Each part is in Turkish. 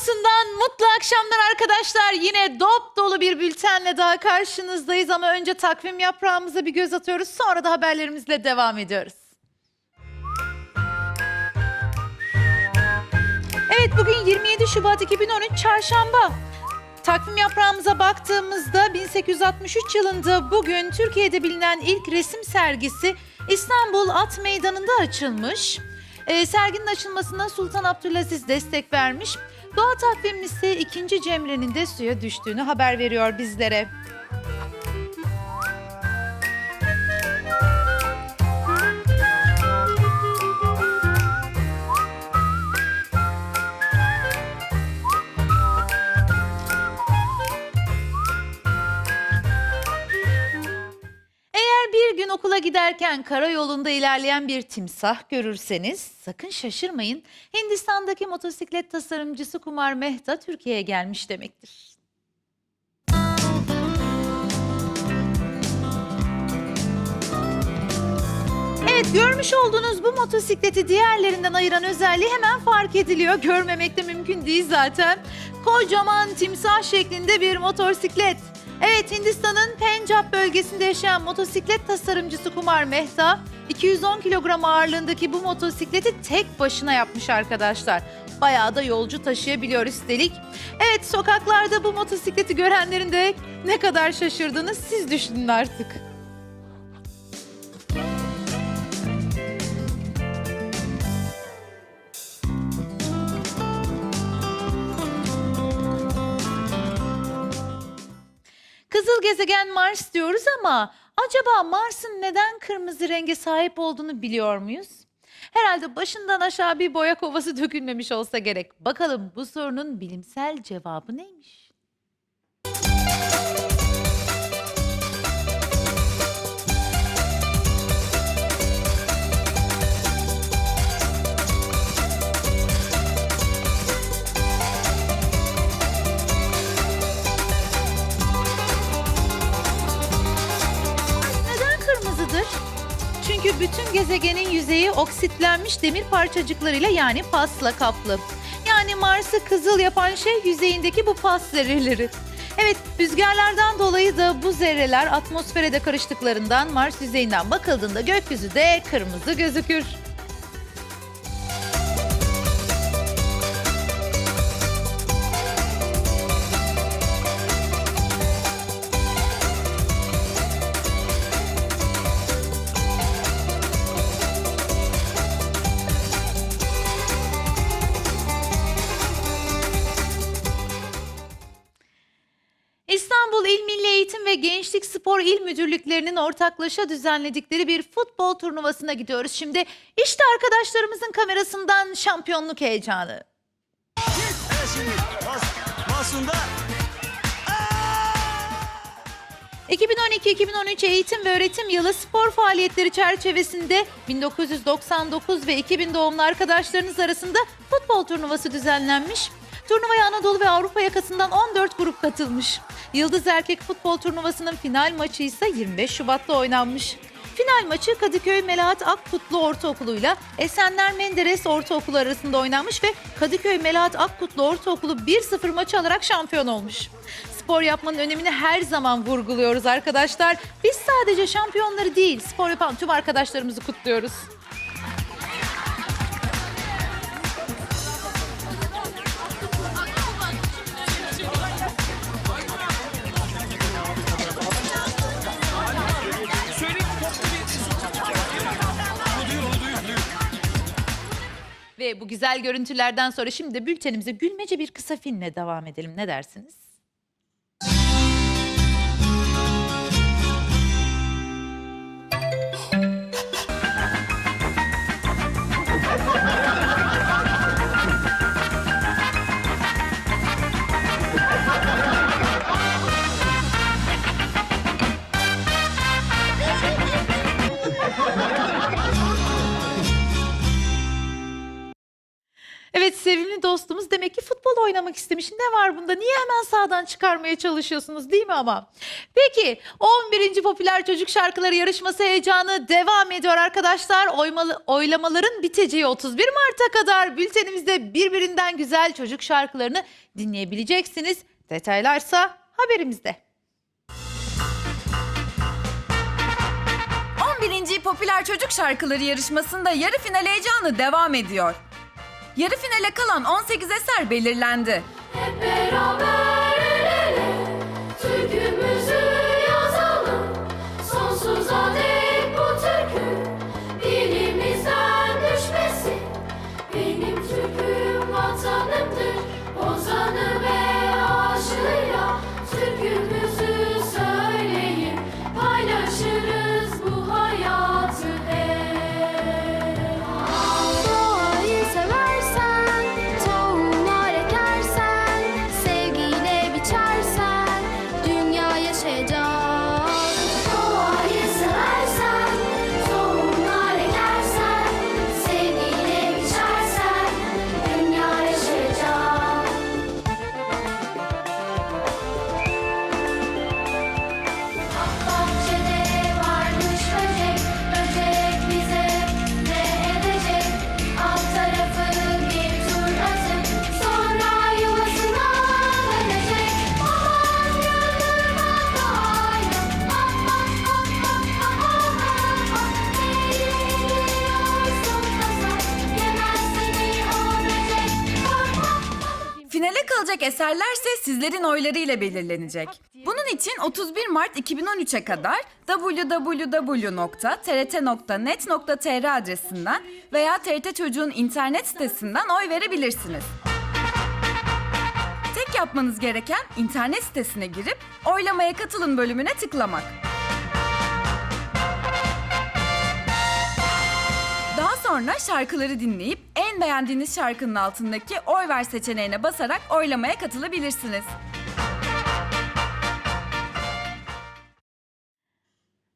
Haberin olsundan mutlu akşamlar arkadaşlar. Yine dop dolu bir bültenle daha karşınızdayız ama önce takvim yaprağımıza bir göz atıyoruz. Sonra da haberlerimizle devam ediyoruz. Evet bugün 27 Şubat 2013 Çarşamba. Takvim yaprağımıza baktığımızda 1863 yılında bugün Türkiye'de bilinen ilk resim sergisi İstanbul At Meydanı'nda açılmış. Ee, serginin açılmasına Sultan Abdülaziz destek vermiş. Doğa takvimi ise 2. Cemre'nin de suya düştüğünü haber veriyor bizlere. Okula giderken karayolunda ilerleyen bir timsah görürseniz sakın şaşırmayın. Hindistan'daki motosiklet tasarımcısı Kumar Mehta Türkiye'ye gelmiş demektir. Evet görmüş olduğunuz bu motosikleti diğerlerinden ayıran özelliği hemen fark ediliyor. Görmemek de mümkün değil zaten. Kocaman timsah şeklinde bir motosiklet. Evet Hindistan'ın Pencap bölgesinde yaşayan motosiklet tasarımcısı Kumar Mehta 210 kilogram ağırlığındaki bu motosikleti tek başına yapmış arkadaşlar. Bayağı da yolcu taşıyabiliyor üstelik. Evet sokaklarda bu motosikleti görenlerin de ne kadar şaşırdığını siz düşünün artık. Gezegen Mars diyoruz ama acaba Mars'ın neden kırmızı renge sahip olduğunu biliyor muyuz? Herhalde başından aşağı bir boya kovası dökülmemiş olsa gerek. Bakalım bu sorunun bilimsel cevabı neymiş? Kırmızıdır? Çünkü bütün gezegenin yüzeyi oksitlenmiş demir parçacıklarıyla yani pasla kaplı. Yani Mars'ı kızıl yapan şey yüzeyindeki bu pas zerreleri. Evet, rüzgarlardan dolayı da bu zerreler atmosfere de karıştıklarından Mars yüzeyinden bakıldığında gökyüzü de kırmızı gözükür. Gençlik Spor İl Müdürlüklerinin ortaklaşa düzenledikleri bir futbol turnuvasına gidiyoruz. Şimdi işte arkadaşlarımızın kamerasından şampiyonluk heyecanı. Masum'da 2012-2013 eğitim ve öğretim yılı spor faaliyetleri çerçevesinde 1999 ve 2000 doğumlu arkadaşlarınız arasında futbol turnuvası düzenlenmiş. Turnuvaya Anadolu ve Avrupa yakasından 14 grup katılmış. Yıldız Erkek Futbol Turnuvası'nın final maçı ise 25 Şubat'ta oynanmış. Final maçı Kadıköy Melahat Akkutlu Ortaokulu'yla Esenler Menderes Ortaokulu arasında oynanmış ve Kadıköy Melahat Akkutlu Ortaokulu 1-0 maçı alarak şampiyon olmuş. Spor yapmanın önemini her zaman vurguluyoruz arkadaşlar. Biz sadece şampiyonları değil, spor yapan tüm arkadaşlarımızı kutluyoruz. Ve bu güzel görüntülerden sonra şimdi de bültenimize gülmece bir kısa filmle devam edelim. Ne dersiniz? Evet sevimli dostumuz demek ki futbol oynamak istemiş. Ne var bunda? Niye hemen sağdan çıkarmaya çalışıyorsunuz değil mi ama? Peki 11. Popüler Çocuk Şarkıları Yarışması heyecanı devam ediyor arkadaşlar. Oymalı, oylamaların biteceği 31 Mart'a kadar bültenimizde birbirinden güzel çocuk şarkılarını dinleyebileceksiniz. Detaylarsa haberimizde. 11. Popüler Çocuk Şarkıları yarışmasında yarı final heyecanı devam ediyor. Yarı finale kalan 18 eser belirlendi. Hep beraber Kalacak eserlerse sizlerin oylarıyla belirlenecek. Bunun için 31 Mart 2013'e kadar www.trt.net.tr adresinden veya TRT Çocuğun internet sitesinden oy verebilirsiniz. Tek yapmanız gereken internet sitesine girip oylamaya katılın bölümüne tıklamak. Sonra şarkıları dinleyip en beğendiğiniz şarkının altındaki oy ver seçeneğine basarak oylamaya katılabilirsiniz.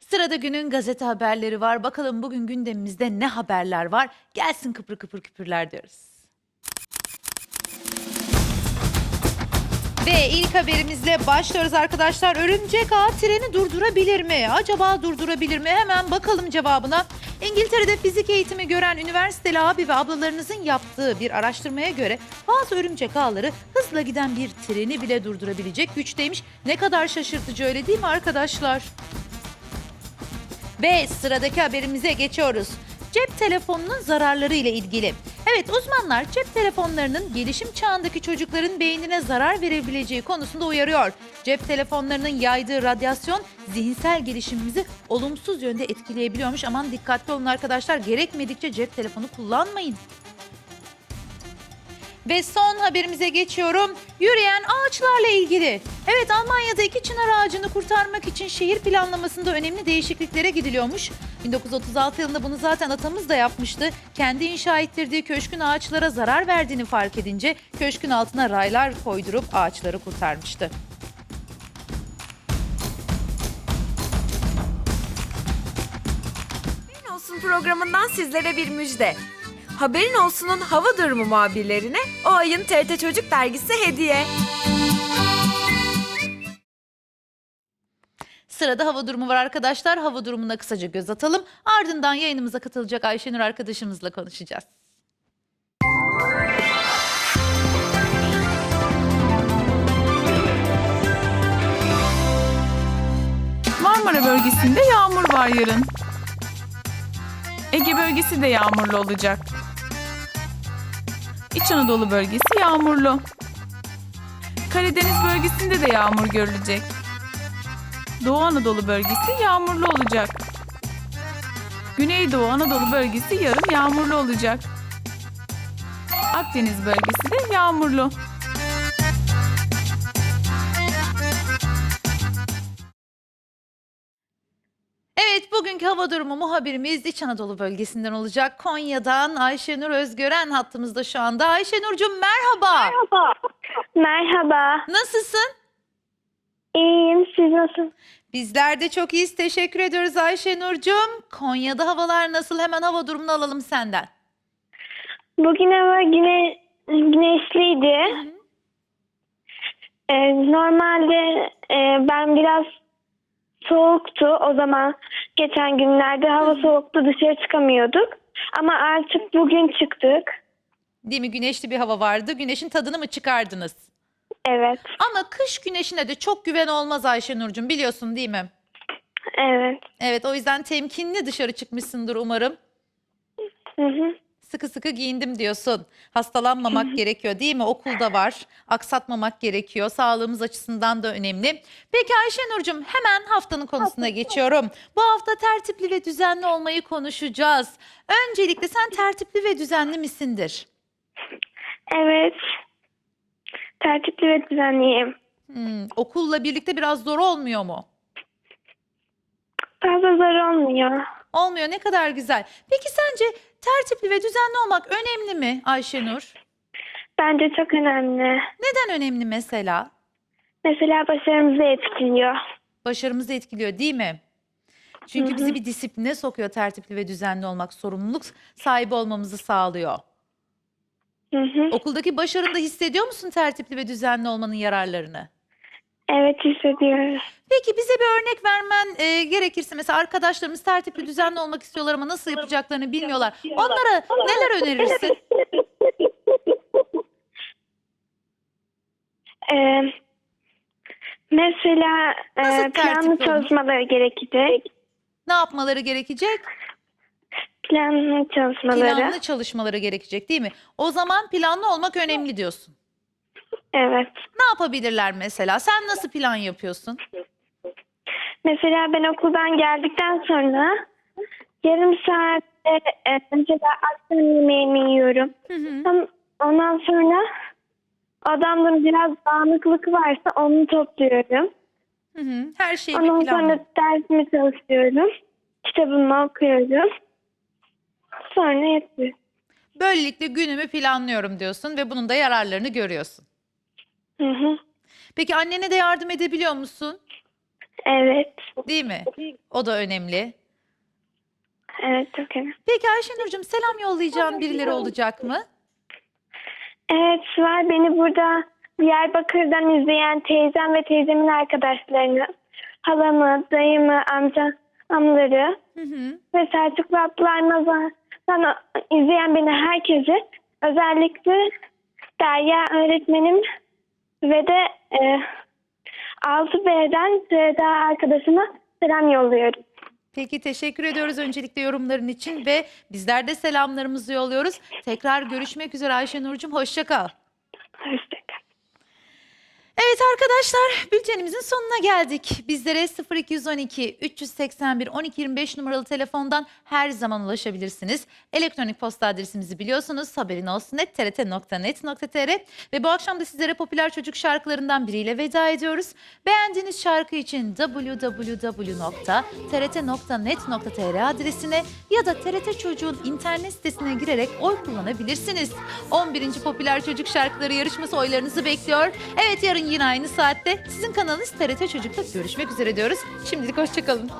Sırada günün gazete haberleri var. Bakalım bugün gündemimizde ne haberler var? Gelsin kıpır kıpır küpürler diyoruz. Ve ilk haberimizle başlıyoruz arkadaşlar. Örümcek ağ treni durdurabilir mi? Acaba durdurabilir mi? Hemen bakalım cevabına. İngiltere'de fizik eğitimi gören üniversiteli abi ve ablalarınızın yaptığı bir araştırmaya göre bazı örümcek ağları hızla giden bir treni bile durdurabilecek güçteymiş. Ne kadar şaşırtıcı öyle değil mi arkadaşlar? Ve sıradaki haberimize geçiyoruz. Cep telefonunun zararları ile ilgili. Evet uzmanlar cep telefonlarının gelişim çağındaki çocukların beynine zarar verebileceği konusunda uyarıyor. Cep telefonlarının yaydığı radyasyon zihinsel gelişimimizi olumsuz yönde etkileyebiliyormuş. Aman dikkatli olun arkadaşlar gerekmedikçe cep telefonu kullanmayın. Ve son haberimize geçiyorum. Yürüyen ağaçlarla ilgili. Evet Almanya'da iki çınar ağacını kurtarmak için şehir planlamasında önemli değişikliklere gidiliyormuş. 1936 yılında bunu zaten atamız da yapmıştı. Kendi inşa ettirdiği köşkün ağaçlara zarar verdiğini fark edince köşkün altına raylar koydurup ağaçları kurtarmıştı. Programından sizlere bir müjde. Haberin Olsun'un hava durumu muhabirlerine o ayın TRT Çocuk dergisi hediye. Sırada hava durumu var arkadaşlar. Hava durumuna kısaca göz atalım. Ardından yayınımıza katılacak Ayşenur arkadaşımızla konuşacağız. Marmara bölgesinde yağmur var yarın. Ege bölgesi de yağmurlu olacak. İç Anadolu bölgesi yağmurlu. Karadeniz bölgesinde de yağmur görülecek. Doğu Anadolu bölgesi yağmurlu olacak. Güneydoğu Anadolu bölgesi yarın yağmurlu olacak. Akdeniz bölgesi de yağmurlu. Bugünkü hava durumu muhabirimiz İç Anadolu bölgesinden olacak. Konya'dan Ayşenur Özgören hattımızda şu anda. Ayşenur'cum merhaba. Merhaba. Merhaba. Nasılsın? İyiyim. Siz nasılsınız? Bizler de çok iyiyiz. Teşekkür ediyoruz Ayşenur'cum. Konya'da havalar nasıl? Hemen hava durumunu alalım senden. Bugün hava güne, güneşliydi. e, normalde e, ben biraz soğuktu o zaman geçen günlerde hava soğuktu dışarı çıkamıyorduk. Ama artık bugün çıktık. Değil mi? Güneşli bir hava vardı. Güneşin tadını mı çıkardınız? Evet, Ama kış güneşine de çok güven olmaz Ayşenur'cum biliyorsun değil mi? evet. Evet o yüzden temkinli dışarı çıkmışsındır umarım. Hı hı. Sıkı sıkı giyindim diyorsun. Hastalanmamak gerekiyor değil mi? Okulda var. Aksatmamak gerekiyor. Sağlığımız açısından da önemli. Peki Ayşenur'cum hemen haftanın konusuna geçiyorum. Bu hafta tertipli ve düzenli olmayı konuşacağız. Öncelikle sen tertipli ve düzenli misindir? Evet. Tertipli ve düzenliyim. Hmm, okulla birlikte biraz zor olmuyor mu? Fazla zor olmuyor. Olmuyor ne kadar güzel. Peki sence tertipli ve düzenli olmak önemli mi Ayşenur? Bence çok önemli. Neden önemli mesela? Mesela başarımızı etkiliyor. Başarımızı etkiliyor değil mi? Çünkü bizi bir disipline sokuyor tertipli ve düzenli olmak, sorumluluk sahibi olmamızı sağlıyor. Hı hı. Okuldaki başarında hissediyor musun tertipli ve düzenli olmanın yararlarını? Evet hissediyoruz. Peki bize bir örnek vermen e, gerekirse mesela arkadaşlarımız tertipli düzenli olmak istiyorlar ama nasıl yapacaklarını bilmiyorlar. Onlara neler önerirsin? Ee, mesela e, planlı tertipli olur? çalışmaları gerekecek. Ne yapmaları gerekecek? Planlı çalışmaları. Planlı çalışmaları gerekecek değil mi? O zaman planlı olmak önemli diyorsun. Evet. Ne yapabilirler mesela? Sen nasıl plan yapıyorsun? Mesela ben okuldan geldikten sonra yarım saatte e, mesela akşam yemeğimi yiyorum. Hı hı. Ondan sonra odamda biraz dağınıklık varsa onu topluyorum. Hı hı. Her şeyi Ondan bir planla. sonra dersimi çalışıyorum. Kitabımı okuyorum. Sonra yatıyorum. Böylelikle günümü planlıyorum diyorsun ve bunun da yararlarını görüyorsun. Hı hı. Peki annene de yardım edebiliyor musun? Evet. Değil mi? O da önemli. Evet çok önemli. Peki Ayşenur'cum selam yollayacağın birileri olacak mı? Evet var beni burada Diyarbakır'dan izleyen teyzem ve teyzemin arkadaşlarını, halamı, dayımı, amca, amları Hı hı. ve Selçuklu Abdullah Nazar'dan izleyen beni herkesi özellikle Derya öğretmenim ve de e, 6B'den Seda arkadaşıma selam yolluyorum. Peki teşekkür ediyoruz öncelikle yorumların için ve bizler de selamlarımızı yolluyoruz. Tekrar görüşmek üzere Ayşenur'cum hoşça kal. Hoşçakalın. Evet arkadaşlar bültenimizin sonuna geldik. Bizlere 0212 381 1225 numaralı telefondan her zaman ulaşabilirsiniz. Elektronik posta adresimizi biliyorsunuz. Haberin olsun net trt.net.tr ve bu akşam da sizlere popüler çocuk şarkılarından biriyle veda ediyoruz. Beğendiğiniz şarkı için www.trt.net.tr adresine ya da TRT Çocuğun internet sitesine girerek oy kullanabilirsiniz. 11. Popüler Çocuk Şarkıları yarışması oylarınızı bekliyor. Evet yarın yine aynı saatte sizin kanalınız TRT Çocuk'ta görüşmek üzere diyoruz. Şimdilik hoşçakalın.